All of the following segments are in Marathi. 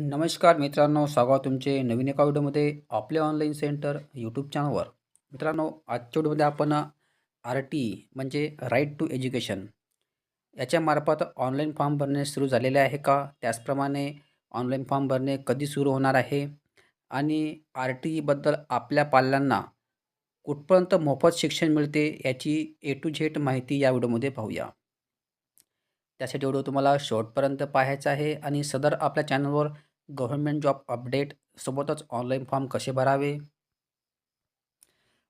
नमस्कार मित्रांनो स्वागत तुमचे नवीन एका व्हिडिओमध्ये आपले ऑनलाईन सेंटर यूट्यूब चॅनलवर मित्रांनो आजच्या व्हिडिओमध्ये आपण आर टी म्हणजे राईट टू एज्युकेशन याच्यामार्फत ऑनलाईन फॉर्म भरणे सुरू झालेले आहे का? त्याचप्रमाणे ऑनलाईन फॉर्म भरणे कधी सुरू होणार आहे? आणि आर टी ईबद्दल आपल्या पाल्यांना कुठपर्यंत मोफत शिक्षण मिळते याची ए टू झेड माहिती या व्हिडिओमध्ये पाहूया. त्यासाठी व्हिडिओ तुम्हाला शेवटपर्यंत पाहायचा आहे आणि सदर आपल्या चॅनलवर गव्हर्मेंट जॉब अपडेट सोबतच ऑनलाईन फॉर्म कसे भरावे?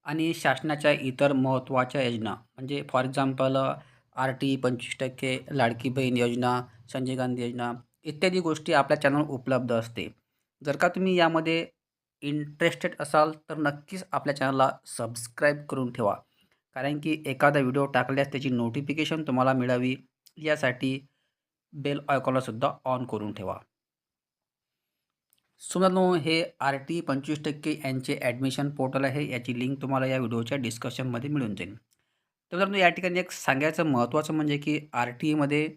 आणि शासनाच्या इतर महत्त्वाच्या योजना म्हणजे फॉर एक्झाम्पल आर टी पंचवीस टक्के लाडकी बहीण योजना संजय गांधी योजना इत्यादी गोष्टी आपल्या चॅनल उपलब्ध असते. जर का तुम्ही यामध्ये इंटरेस्टेड असाल तर नक्कीच आपल्या चॅनलला सबस्क्राईब करून ठेवा. कारण की एखादा व्हिडिओ टाकल्यास त्याची नोटिफिकेशन तुम्हाला मिळावी. यासाठी बेल आयकॉनलासुद्धा ऑन करून ठेवा. सुमित्रांनो हे आर टी पंचवीस टक्के यांचे ॲडमिशन पोर्टल आहे. याची लिंक तुम्हाला या व्हिडिओच्या डिस्कशनमध्ये मिळून जाईल. तर मित्रांनो या ठिकाणी एक सांगायचं महत्त्वाचं म्हणजे की आर टी ईमध्ये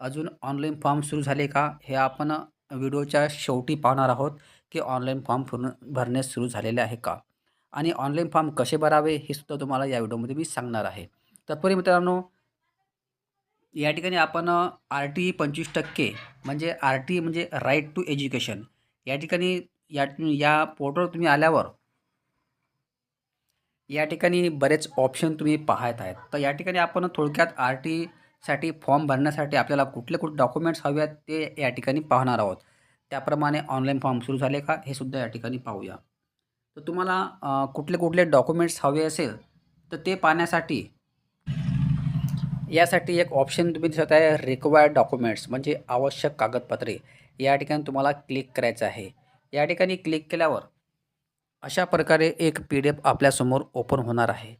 अजून ऑनलाईन फॉर्म सुरू झाले का? हे आपण व्हिडिओच्या शेवटी पाहणार आहोत की ऑनलाईन फॉर्म पूर्ण भरणे सुरू झालेले आहे का? आणि ऑनलाईन फॉर्म कसे भरावे हे सुद्धा तुम्हाला या व्हिडिओमध्ये मी सांगणार आहे. तत्पूर्वी मित्रांनो या ठिकाणी आपण आर टी पंचवीस टक्के म्हणजे आर टी म्हणजे राईट टू एज्युकेशन या ठिकाणी या या पोर्टवर तुम्ही आल्यावर या ठिकाणी बरेच ऑप्शन तुम्ही पाहत आहेत. तर या ठिकाणी आपण थोडक्यात आर टीसाठी फॉर्म भरण्यासाठी आपल्याला कुठले कुठले डॉक्युमेंट्स हवे आहेत ते या ठिकाणी पाहणार आहोत. त्याप्रमाणे ऑनलाईन फॉर्म सुरू झाले का हे सुद्धा या ठिकाणी पाहूया. तर तुम्हाला कुठले कुठले डॉक्युमेंट्स हवे असेल तर ते पाहण्यासाठी यासाठी एक ऑप्शन तुम्ही दिसत आहे रिक्वायर्ड डॉक्युमेंट्स म्हणजे आवश्यक कागदपत्रे. या ठिकाणी तुम्हाला क्लिक करायचं आहे. या ठिकाणी क्लिक केल्यावर अशा प्रकारे एक पी डी एफ आपल्यासमोर ओपन होणार आहे.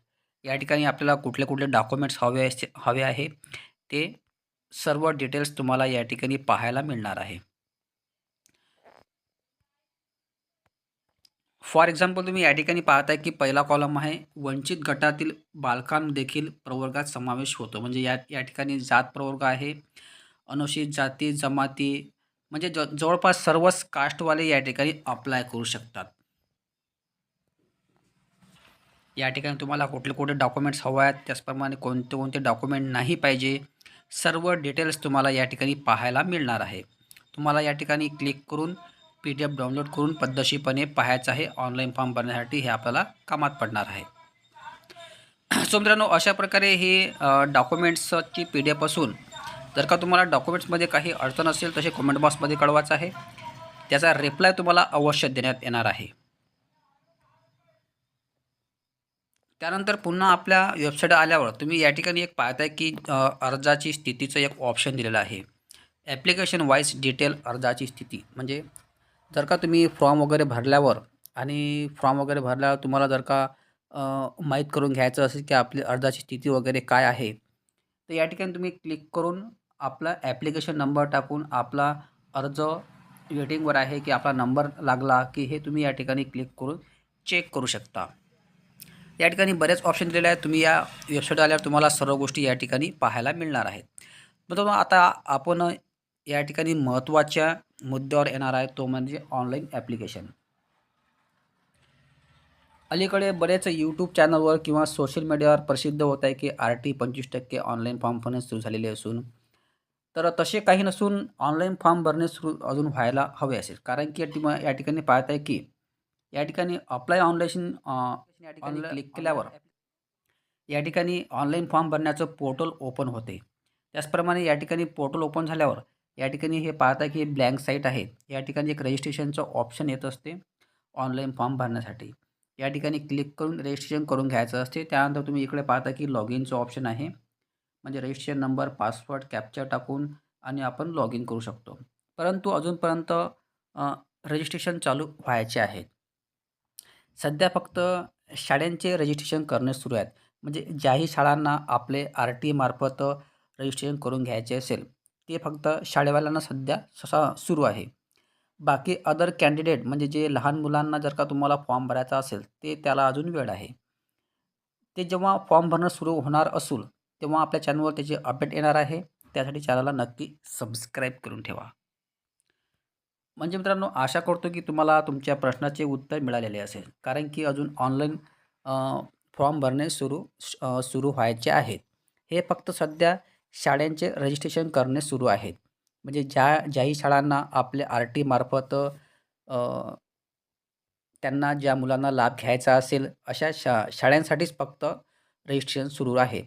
या ठिकाणी आपल्याला कुठले कुठले डॉक्युमेंट्स हवे हवे आहे ते सर्व डिटेल्स तुम्हाला या ठिकाणी पाहायला मिळणार आहे. फॉर एक्झाम्पल तुम्ही या ठिकाणी पाहताय की पहिला कॉलम आहे वंचित गटातील बालकांदेखील प्रवर्गात समावेश होतो. म्हणजे या या ठिकाणी जात प्रवर्ग आहे अनुसूचित जाती जमाती म्हणजे ज जवळपास सर्वच कास्टवाले या ठिकाणी अप्लाय करू शकतात. या ठिकाणी तुम्हाला कुठले कुठले डॉक्युमेंट्स हवं आहेत त्याचप्रमाणे कोणते कोणते डॉक्युमेंट नाही पाहिजे सर्व डिटेल्स तुम्हाला या ठिकाणी पाहायला मिळणार आहे. तुम्हाला या ठिकाणी क्लिक करून पी डी एफ डाउनलोड करून पद्धतशीरपणे पाहायचं आहे. ऑनलाईन फॉर्म भरण्यासाठी हे आपल्याला कामात पडणार आहे. सो मित्रांनो अशा प्रकारे हे डॉक्युमेंट्सची पी डी एफ असून जर का तुम्हाला डॉक्युमेंट्समध्ये काही अडचण असेल तसे कमेंट बॉक्समध्ये कळवायचं आहे. त्याचा रिप्लाय तुम्हाला अवश्य देण्यात येणार आहे. त्यानंतर पुन्हा आपल्या वेबसाईट आल्यावर तुम्ही या ठिकाणी एक पाहताय की अर्जाची स्थितीचं एक ऑप्शन दिलेलं आहे. ॲप्लिकेशन वाईज डिटेल अर्जाची स्थिती म्हणजे जर का तुम्ही फॉर्म वगैरे भरल्यावर आणि फॉर्म वगैरे भरल्यावर तुम्हाला जर का माहीत करून घ्यायचं असेल की आपली अर्जाची स्थिती वगैरे काय आहे तर या ठिकाणी तुम्ही क्लिक करून आपला ॲप्लिकेशन नंबर टाकून आपला अर्ज वेटिंगवर आहे की आपला नंबर लागला की हे तुम्ही या ठिकाणी क्लिक करून चेक करू शकता. या ठिकाणी बरेच ऑप्शन दिलेले आहेत. तुम्ही या वेबसाईट आल्यावर तुम्हाला सर्व गोष्टी या ठिकाणी पाहायला मिळणार आहेत. मित्रांनो आता आपण या ठिकाणी महत्त्वाच्या मुद्द्यावर येणार आहे तो म्हणजे ऑनलाईन ॲप्लिकेशन अलीकडे बरेच यूट्यूब चॅनलवर किंवा सोशल मीडियावर प्रसिद्ध होत आहे की आर टी पंचवीस टक्के ऑनलाईन फॉर्म भरणे सुरू झालेले असून तर तसे काही नसून ऑनलाईन फॉर्म भरणे सुरू अजून व्हायला हवे असेल. कारण की या ठिकाणी पाहत आहे की या ठिकाणी अप्लाय ऑनलाईन या ठिकाणी क्लिक केल्यावर या ठिकाणी ऑनलाईन फॉर्म भरण्याचं पोर्टल ओपन होते. त्याचप्रमाणे या ठिकाणी पोर्टल ओपन झाल्यावर या ठिकाणी हे पाहता की ब्लँक साईट आहे. या ठिकाणी एक रजिस्ट्रेशनचं ऑप्शन येत असते ऑनलाईन फॉर्म भरण्यासाठी. या ठिकाणी क्लिक करून रजिस्ट्रेशन करून घ्यायचं असते. त्यानंतर तुम्ही इकडे पाहता की लॉग इनचं ऑप्शन आहे. म्हणजे रजिस्ट्रेशन नंबर पासवर्ड कॅप्चर टाकून आणि आपण लॉग इन करू शकतो. परंतु अजूनपर्यंत रजिस्ट्रेशन चालू व्हायचे आहे. सध्या फक्त शाळांचे रजिस्ट्रेशन करणे सुरू आहेत. म्हणजे ज्याही शाळांना आपले आर टी मार्फत रजिस्ट्रेशन करून घ्यायचे असेल ते फक्त शाळेवाल्यांना सध्या ससा सुरू आहे. बाकी अदर कॅन्डिडेट म्हणजे जे लहान मुलांना जर का तुम्हाला फॉर्म भरायचा असेल ते त्याला अजून वेळ आहे. ते जेव्हा फॉर्म भरणं सुरू होणार असूल तेव्हा आपल्या चॅनलवर त्याचे अपडेट येणार आहे. त्यासाठी चॅनलला नक्की सबस्क्राईब करून ठेवा. म्हणजे मित्रांनो आशा करतो की तुम्हाला तुमच्या प्रश्नाचे उत्तर मिळालेले असेल. कारण की अजून ऑनलाईन फॉर्म भरणे सुरू सुरू व्हायचे आहेत. हे फक्त सध्या शाळांचे रजिस्ट्रेशन करणे सुरू आहेत. म्हणजे ज्या ज्याही शाळांना आपल्या आर टी मार्फत त्यांना ज्या मुलांना लाभ घ्यायचा असेल अशा शा शाळांसाठीच फक्त रजिस्ट्रेशन सुरू आहे.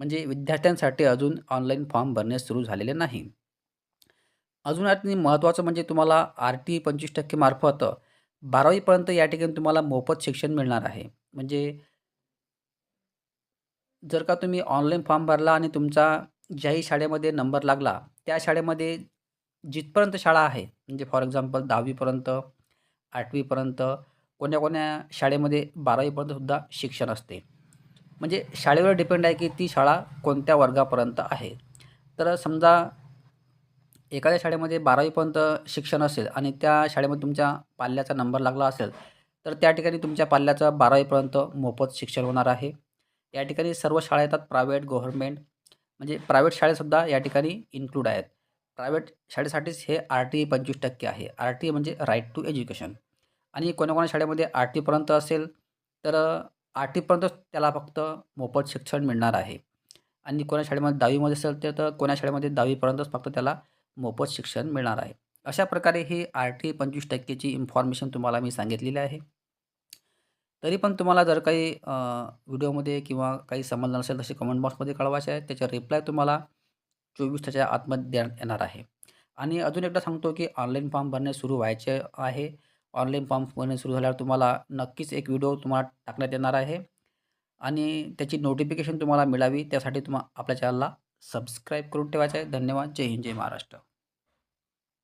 म्हणजे विद्यार्थ्यांसाठी अजून ऑनलाईन फॉर्म भरणे सुरू झालेले नाही. अजून आणि महत्त्वाचं म्हणजे तुम्हाला आर टी पंचवीस टक्के मार्फत बारावीपर्यंत या ठिकाणी तुम्हाला मोफत शिक्षण मिळणार आहे. म्हणजे जर का तुम्ही ऑनलाईन फॉर्म भरला आणि तुमचा ज्याही शाळेमध्ये नंबर लागला त्या शाळेमध्ये जिथपर्यंत शाळा आहे म्हणजे फॉर एक्झाम्पल दहावीपर्यंत आठवीपर्यंत कोण्या कोण्या शाळेमध्ये बारावीपर्यंत सुद्धा शिक्षण असते. म्हणजे शाळेवर डिपेंड आहे की ती शाळा कोणत्या वर्गापर्यंत आहे. तर समजा एखाद्या शाळेमध्ये बारावीपर्यंत शिक्षण असेल आणि त्या शाळेमध्ये तुमच्या पाल्याचा नंबर लागला असेल तर त्या ठिकाणी तुमच्या पाल्याचं बारावीपर्यंत मोफत शिक्षण होणार आहे. या ठिकाणी सर्व शाळा येतात प्रायव्हेट गव्हर्मेंट म्हणजे प्रायव्हेट शाळेसुद्धा या ठिकाणी इन्क्लूड आहेत. प्रायव्हेट शाळेसाठीच हे आर टी पंचवीस टक्के आहे. आर टी म्हणजे राईट टू एज्युकेशन आणि कोणाकोणा शाळेमध्ये आर टीपर्यंत असेल तर आर टीपर्यंतच त्याला फक्त मोफत शिक्षण मिळणार आहे. आणि कोणा शाळेमध्ये दहावीमध्ये असेल तर तर कोण्या शाळेमध्ये दहावीपर्यंतच फक्त त्याला मोफत शिक्षण मिळणार आहे. अशा प्रकारे ही आर टी पंचवीस टक्केची इन्फॉर्मेशन तुम्हाला मी सांगितलेली आहे. तरी पण तुम्हाला जर काही व्हिडिओमध्ये किंवा काही समजलं नसेल तसे कमेंट बॉक्समध्ये कळवायचे आहे. त्याचा रिप्लाय तुम्हाला चोवीस तासाच्या आतमध्ये देण्यात येणार आहे. आणि अजून एकदा सांगतो की ऑनलाईन फॉर्म भरणे सुरू व्हायचे आहे. ऑनलाईन फॉर्म भरणे सुरू झाल्यावर तुम्हाला नक्कीच एक व्हिडिओ तुम्हाला टाकण्यात येणार आहे. आणि त्याची नोटिफिकेशन तुम्हाला मिळावी. त्यासाठी तुम्हा आपल्या चॅनलला सबस्क्राईब करून ठेवायचं आहे. धन्यवाद. जय हिंद जय महाराष्ट्र.